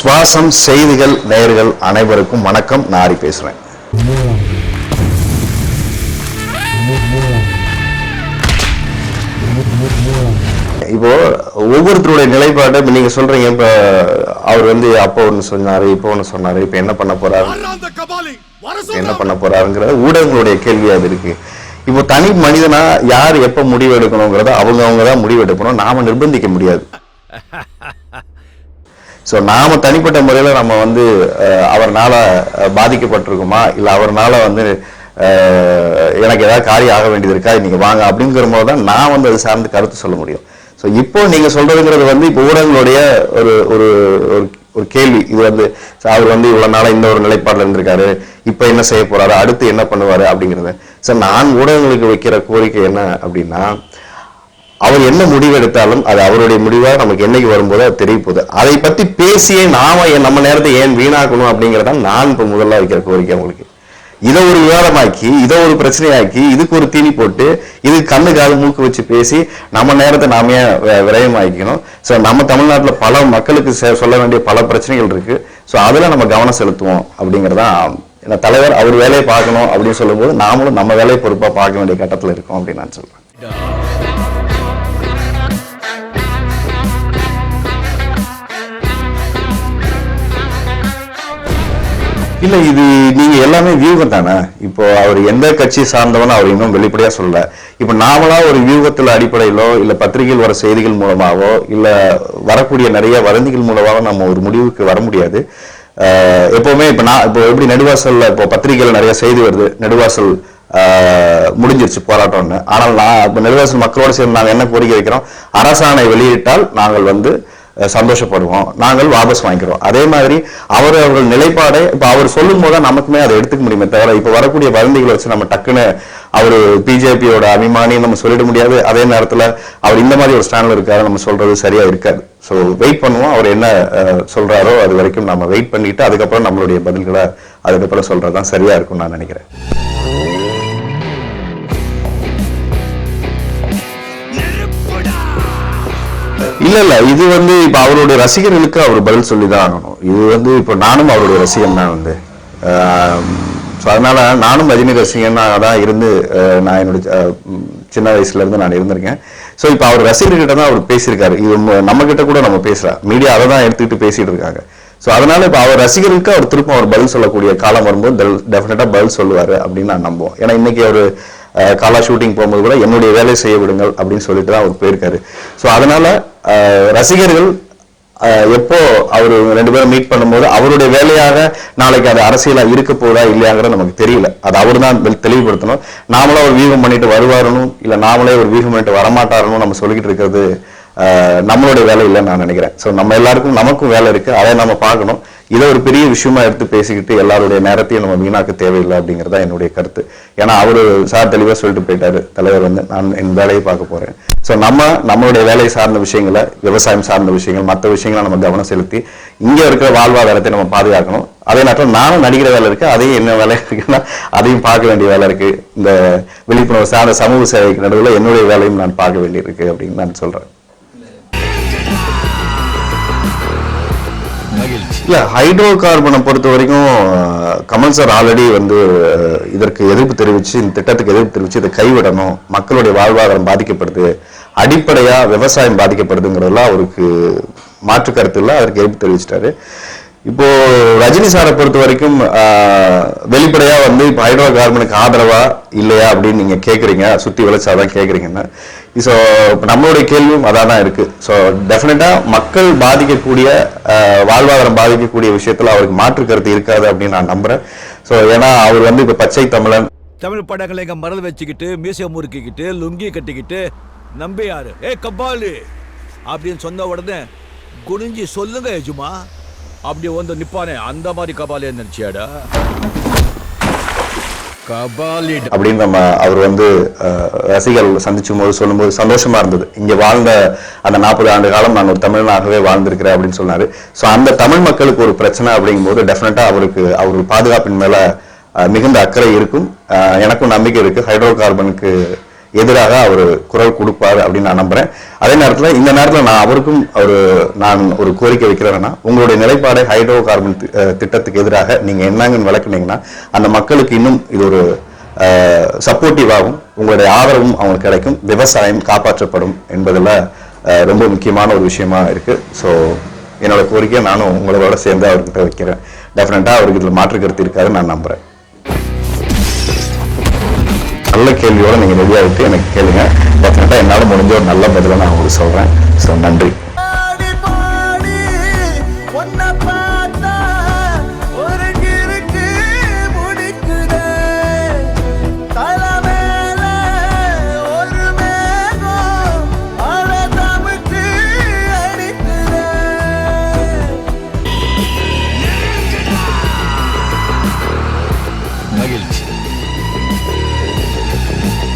சுவாசம் செய்திகள் நேயர்கள் அனைவருக்கும் வணக்கம். நாரி பேசுறேன். இப்போ ஒவ்வொருத்தருடைய நிலைப்பாடு நீங்க சொல்றீங்க இப்ப அவர் வந்து அப்போ ஒன்று சொன்னாரு இப்போ ஒன்று சொன்னாரு இப்போ என்ன பண்ண போறாரு? என்ன பண்ண போறாருங்கிற ஊடகங்களுடைய கேள்வி அது இருக்கு. இப்போ தனி மனிதனா யார் எப்ப முடிவு எடுக்கணுங்கிறத அவங்க அவங்க தான் முடிவு எடுக்கணும். நாம நிர்பந்திக்க முடியாது. ஸோ நாம் தனிப்பட்ட முறையில் நம்ம வந்து அவர்னால் பாதிக்கப்பட்டிருக்குமா? இல்லை அவர்னால் வந்து எனக்கு ஏதாவது காரியம் ஆக வேண்டியது இருக்கா? நீங்கள் வாங்க அப்படிங்கிற போது தான் நான் வந்து அது சார்ந்து கருத்து சொல்ல முடியும். ஸோ இப்போ நீங்கள் சொல்கிறதுங்கிறது வந்து இப்போ ஊடகங்களுடைய ஒரு ஒரு ஒரு ஒரு கேள்வி. இது வந்து அவர் வந்து இவ்வளோ நாளாக இந்த ஒரு நிலைப்பாடில் இருந்திருக்காரு. இப்போ என்ன செய்ய போகிறாரு அடுத்து என்ன பண்ணுவாரு? அப்படிங்கிறது. ஸோ நான் ஊடகங்களுக்கு வைக்கிற கோரிக்கை என்ன அப்படின்னா அவர் என்ன முடிவு எடுத்தாலும் அது அவருடைய முடிவாக நமக்கு என்னைக்கு வரும்போது அது தெரிய போகுது. அதை பற்றி பேசியே நாம நம்ம நேரத்தை ஏன் வீணாக்கணும் அப்படிங்கிறதா நான் இப்போ முதல்ல வைக்கிற கோரிக்கை உங்களுக்கு. இதை ஒரு விவாதமாக்கி இதை ஒரு பிரச்சனையாக்கி இதுக்கு ஒரு தீனி போட்டு இது கண்ணு காது மூக்கு வச்சு பேசி நம்ம நேரத்தை நாம ஏன் வி- விரயமாக்கணும் ஸோ நம்ம தமிழ்நாட்டில் பல மக்களுக்கு சொல்ல வேண்டிய பல பிரச்சனைகள் இருக்கு. ஸோ அதில் நம்ம கவனம் செலுத்துவோம் அப்படிங்கிறதான் ஏன்னா தலைவர் அவர் வேலையை பார்க்கணும் அப்படின்னு சொல்லும்போது நாமளும் நம்ம வேலையை பொறுப்பாக பார்க்க வேண்டிய கட்டத்தில் இருக்கோம் அப்படின்னு நான் சொல்கிறேன் இல்ல இது நீங்க எல்லாமே வியூகம் தானே இப்போ அவர் எந்த கட்சி சார்ந்தவன் அவர் இன்னும் வெளிப்படையா சொல்லல. இப்போ நாமளா ஒரு வியூகத்துல அடிப்படையிலோ இல்ல பத்திரிகையில் வர செய்திகள் மூலமாவோ இல்ல வரக்கூடிய நிறைய வதந்திகள் மூலமாவோ நம்ம ஒரு முடிவுக்கு வர முடியாது. எப்பவுமே இப்ப நான் இப்போ எப்படி நெடுவாசல்ல இப்போ பத்திரிகையில நிறைய செய்தி வருது. நெடுவாசல் முடிஞ்சிருச்சு போராட்டம்னு. ஆனால் நான் இப்போ நெடுவாசல் மக்களோடு சேர்ந்து நாங்கள் என்ன கோரிக்கை வைக்கிறோம்? அரசாணை வெளியிட்டால் நாங்கள் வந்து சந்தோஷப்படுவோம். நாங்கள் வாபஸ் வாங்கிக்கிறோம். அதே மாதிரி அவர் அவர்கள் நிலைப்பாடை இப்போ அவர் சொல்லும் போது நமக்குமே அதை எடுத்துக்க முடியுமே தவிர இப்போ வரக்கூடிய வதந்திகளை வச்சு நம்ம டக்குன்னு அவர் பிஜேபியோட அபிமானி நம்ம சொல்லிட முடியாது. அதே நேரத்தில் அவர் இந்த மாதிரி ஒரு ஸ்டாண்டில் இருக்காரு நம்ம சொல்றது சரியா இருக்காது. ஸோ வெயிட் பண்ணுவோம். அவர் என்ன சொல்றாரோ அது வரைக்கும் நம்ம வெயிட் பண்ணிட்டு அதுக்கப்புறம் நம்மளுடைய பதில்களை அதுக்கப்புறம் சொல்றது தான் சரியா இருக்கும்னு நான் நினைக்கிறேன். இல்ல இல்ல. இது வந்து இப்ப அவருடைய ரசிகர்களுக்கு அவர் பதில் சொல்லிதான் ஆகணும். இது வந்து இப்ப நானும் அவருடைய ரசிகன் தான் வந்து. ஸோ அதனால நானும் ரஜினி ரசிகனாக தான் இருந்து நான் என்னுடைய சின்ன வயசுல இருந்து நான் இருந்திருக்கேன். ஸோ இப்போ அவர் ரசிகர்கிட்ட தான் அவர் பேசியிருக்காரு. இது நம்ம கிட்ட கூட நம்ம பேசுறா மீடியா அதை தான் எடுத்துக்கிட்டு பேசிட்டு இருக்காங்க. ஸோ அதனால இப்போ அவர் ரசிகருக்கு அவர் திரும்ப அவர் பதில் சொல்லக்கூடிய காலம் வரும்போது டெஃபினட்டாக பதில் சொல்லுவாரு அப்படின்னு நான் நம்புவோம். ஏன்னா இன்னைக்கு அவர் காலா ஷூட்டிங் போகும்போது கூட என்னுடைய வேலையை செய்ய விடுங்கள் அப்படின்னு சொல்லிட்டு தான் அவர் போயிருக்காரு. ஸோ அதனால அஹ், ரசிகர்கள் அஹ், எப்போ அவர் ரெண்டு பேரும் மீட் பண்ணும்போது அவருடைய வேலையாக நாளைக்கு அது அரசியலா இருக்க போதா இல்லையாங்கிறது நமக்கு தெரியல. அது அவர் தான் தெளிவுபடுத்தணும். நாமளே அவர் வியூகம் பண்ணிட்டு வருவாருன்னு இல்லை நாமளே ஒரு வியூகம் பண்ணிட்டு வரமாட்டாரனும் நம்ம சொல்லிக்கிட்டு இருக்கிறது நம்மளுடைய வேலை இல்லைன்னு நான் நினைக்கிறேன். ஸோ நம்ம எல்லாருக்கும் நமக்கும் வேலை இருக்குது அதை நம்ம பார்க்கணும். இதை ஒரு பெரிய விஷயமா எடுத்து பேசிக்கிட்டு எல்லாருடைய நேரத்தையும் நம்ம வீணாக்க தேவையில்லை அப்படிங்கிறது தான் என்னுடைய கருத்து. ஏன்னா அவர் சார் தெளிவாக சொல்லிட்டு போயிட்டாரு. தலைவர் வந்து நான் என் வேலையை பார்க்க போகிறேன் ஸோ நம்ம நம்மளுடைய வேலையை சார்ந்த விஷயங்களை விவசாயம் சார்ந்த விஷயங்கள் மற்ற விஷயங்களை நம்ம கவனம் செலுத்தி இங்கே இருக்கிற வாழ்வாதாரத்தை நம்ம பாதுகாக்கணும். அதே நேரத்தில் நானும் நடிக்கிற வேலை இருக்குது அதையும் என்ன வேலை இருக்குன்னா அதையும் பார்க்க வேண்டிய வேலை இருக்குது இந்த விழிப்புணர்வு சார்ந்த சமூக சேவைக்கு நடுவில் என்னுடைய வேலையும் நான் பார்க்க வேண்டியிருக்கு அப்படின்னு நான் சொல்கிறேன் இல்லை ஹைட்ரோ கார்பனை பொறுத்த வரைக்கும் கமல் சார் ஆல்ரெடி வந்து இதற்கு எதிர்ப்பு தெரிவிச்சு இந்த திட்டத்துக்கு எதிர்ப்பு தெரிவித்து இதை கைவிடணும். மக்களுடைய வாழ்வாதாரம் பாதிக்கப்படுது. அடிப்படையாக விவசாயம் பாதிக்கப்படுதுங்கிறதெல்லாம் அவருக்கு மாற்று கருத்து இல்லை அதற்கு எதிர்ப்பு தெரிவிச்சிட்டாரு. இப்போ ரஜினி சாரை பொறுத்த வரைக்கும் வெளிப்படையாக வந்து இப்போ ஹைட்ரோ கார்பனுக்கு ஆதரவா இல்லையா அப்படின்னு நீங்கள் கேட்குறீங்க சுற்றி விளைச்சாதான் கேட்குறீங்கன்னா ஸோ நம்மளுடைய கேள்வியும் அதான் தான் இருக்குது ஸோ டெஃபினட்டாக மக்கள் பாதிக்கக்கூடிய வாழ்வாதாரம் பாதிக்கக்கூடிய விஷயத்தில் அவருக்கு மாற்று கருத்து இருக்காது அப்படின்னு நான் நம்புறேன். ஸோ ஏன்னா அவர் வந்து இப்போ பச்சை தமிழன். தமிழ் படங்களை எங்கள் மறந்து வச்சுக்கிட்டு மீசை முறுக்கிக்கிட்டு லுங்கி கட்டிக்கிட்டு நம்பியாரு ஏ கபாலு அப்படின்னு சொன்ன உடனே குனிஞ்சி சொல்லுங்க எஜுமா! அப்படி வந்து நிப்பானே அந்த மாதிரி கபாலே நினைச்சியாடா அப்படின்னு நம்ம அவர் வந்து ரசிகர்கள் சந்திச்சும் போது சொல்லும்போது சந்தோஷமா இருந்தது. இங்க வாழ்ந்த அந்த நாற்பது ஆண்டு காலம் நான் ஒரு தமிழனாகவே வாழ்ந்திருக்கிறேன் அப்படின்னு சொன்னாரு. ஸோ அந்த தமிழ் மக்களுக்கு ஒரு பிரச்சனை அப்படிங்கும்போது டெஃபினட்டா அவருக்கு அவர் பாதுகாப்பின் மேல மிகுந்த அக்கறை இருக்கும். எனக்கும் நம்பிக்கை இருக்கு. ஹைட்ரோ கார்பனுக்கு எதிராக அவர் குரல் கொடுப்பார் அப்படின்னு நான் நம்புறேன். அதே நேரத்தில் இந்த நேரத்தில் நான் அவருக்கும் ஒரு நான் ஒரு கோரிக்கை வைக்கிறேன்னா உங்களுடைய நிலைப்பாடை ஹைட்ரோ கார்பன் திட்டத்துக்கு எதிராக நீங்கள் என்னங்கன்னு விளக்குனீங்கன்னா அந்த மக்களுக்கு இன்னும் இது ஒரு சப்போர்ட்டிவாகவும் உங்களுடைய ஆதரவும் அவங்களுக்கு கிடைக்கும். விவசாயம் காப்பாற்றப்படும் என்பதில் ரொம்ப முக்கியமான ஒரு விஷயமா இருக்கு. ஸோ என்னோட கோரிக்கையை நானும் உங்களோட சேர்ந்து அவர்கிட்ட வைக்கிறேன். டெஃபினட்டாக அவருக்கு இதில் மாற்று கருத்து இருக்காது நான் நம்புறேன். நல்ல கேள்வியோட நீங்க ரெடியாகிட்டு எனக்கு கேளுங்க. டெஃபினட்டா என்னால் முடிஞ்ச ஒரு நல்ல பதிலை நான் உங்களுக்கு சொல்றேன். ஸோ நன்றி.